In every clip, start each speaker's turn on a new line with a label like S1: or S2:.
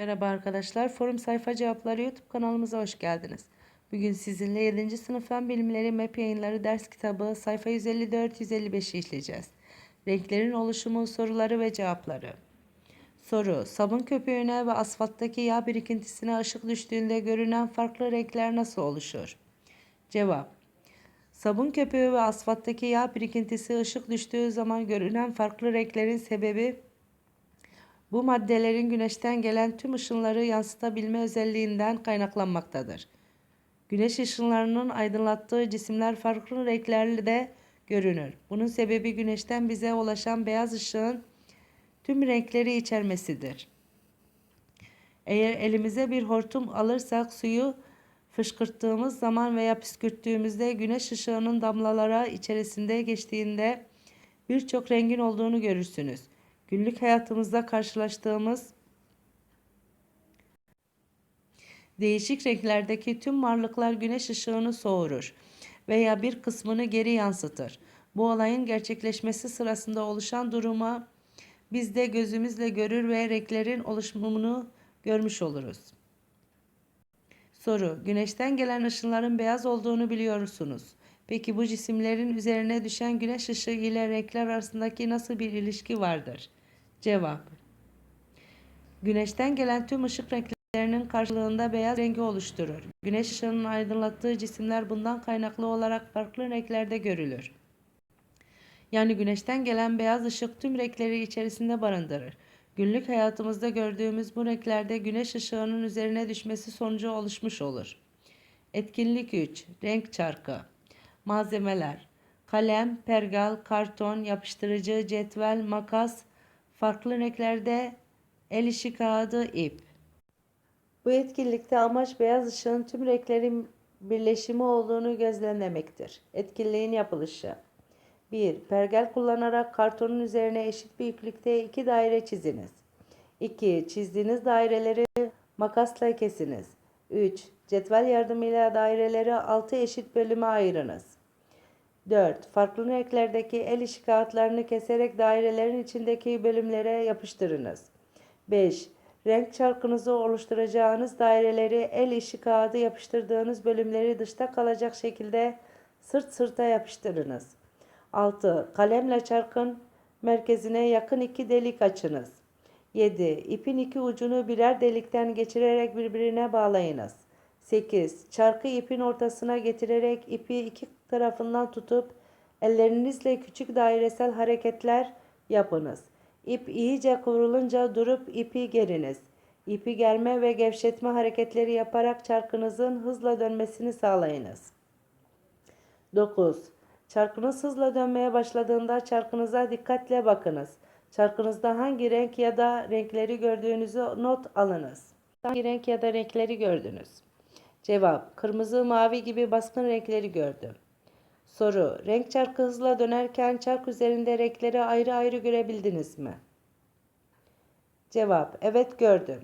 S1: Merhaba arkadaşlar. Forum Sayfa Cevapları YouTube kanalımıza hoş geldiniz. Bugün sizinle 7. sınıf fen bilimleri MEP yayınları ders kitabı sayfa 154-155'i işleyeceğiz. Renklerin oluşumu, soruları ve cevapları. Soru: Sabun köpüğüne ve asfalttaki yağ birikintisine ışık düştüğünde görünen farklı renkler nasıl oluşur? Cevap: Sabun köpüğü ve asfalttaki yağ birikintisi ışık düştüğü zaman görünen farklı renklerin sebebi bu maddelerin güneşten gelen tüm ışınları yansıtabilme özelliğinden kaynaklanmaktadır. Güneş ışınlarının aydınlattığı cisimler farklı renklerde görünür. Bunun sebebi güneşten bize ulaşan beyaz ışığın tüm renkleri içermesidir. Eğer elimize bir hortum alırsak suyu fışkırttığımız zaman veya püskürttüğümüzde güneş ışığının damlalara içerisinde geçtiğinde birçok rengin olduğunu görürsünüz. Günlük hayatımızda karşılaştığımız değişik renklerdeki tüm varlıklar güneş ışığını soğurur veya bir kısmını geri yansıtır. Bu olayın gerçekleşmesi sırasında oluşan duruma biz de gözümüzle görür ve renklerin oluşumunu görmüş oluruz. Soru: Güneşten gelen ışınların beyaz olduğunu biliyorsunuz. Peki bu cisimlerin üzerine düşen güneş ışığı ile renkler arasındaki nasıl bir ilişki vardır? Cevap: Güneşten gelen tüm ışık renklerinin karşılığında beyaz rengi oluşturur. Güneş ışığının aydınlattığı cisimler bundan kaynaklı olarak farklı renklerde görülür. Yani güneşten gelen beyaz ışık tüm renkleri içerisinde barındırır. Günlük hayatımızda gördüğümüz bu renklerde güneş ışığının üzerine düşmesi sonucu oluşmuş olur. Etkinlik 3. Renk çarkı. Malzemeler. Kalem, pergal, karton, yapıştırıcı, cetvel, makas, farklı renklerde el işi kağıdı, ip. Bu etkinlikte amaç beyaz ışığın tüm renklerin birleşimi olduğunu gözlemlemektir. Etkinliğin yapılışı. 1. Pergel kullanarak kartonun üzerine eşit büyüklükte iki daire çiziniz. 2. Çizdiğiniz daireleri makasla kesiniz. 3. Cetvel yardımıyla daireleri 6 eşit bölüme ayırınız. 4. Farklı renklerdeki el işi kağıtlarını keserek dairelerin içindeki bölümlere yapıştırınız. 5. Renk çarkınızı oluşturacağınız daireleri el işi kağıdı yapıştırdığınız bölümleri dışta kalacak şekilde sırt sırta yapıştırınız. 6. Kalemle çarkın merkezine yakın iki delik açınız. 7. İpin iki ucunu birer delikten geçirerek birbirine bağlayınız. 8. Çarkı ipin ortasına getirerek ipi iki tarafından tutup ellerinizle küçük dairesel hareketler yapınız. İp iyice kıvrılınca durup ipi geriniz. İpi germe ve gevşetme hareketleri yaparak çarkınızın hızla dönmesini sağlayınız. 9. Çarkınız hızla dönmeye başladığında çarkınıza dikkatle bakınız. Çarkınızda hangi renk ya da renkleri gördüğünüzü not alınız. Hangi renk ya da renkleri gördünüz? Cevap: Kırmızı, mavi gibi baskın renkleri gördüm. Soru: Renk çarkı hızla dönerken çark üzerinde renkleri ayrı ayrı görebildiniz mi? Cevap: Evet gördüm.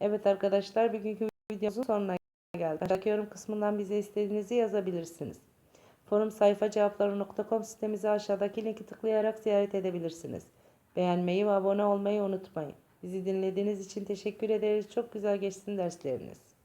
S1: Evet arkadaşlar bugünkü videomuzun sonuna geldik. Aşağıdaki yorum kısmından bize istediğinizi yazabilirsiniz. Forum sayfa cevapları.com sitemizi aşağıdaki linki tıklayarak ziyaret edebilirsiniz. Beğenmeyi ve abone olmayı unutmayın. Bizi dinlediğiniz için teşekkür ederiz. Çok güzel geçsin dersleriniz.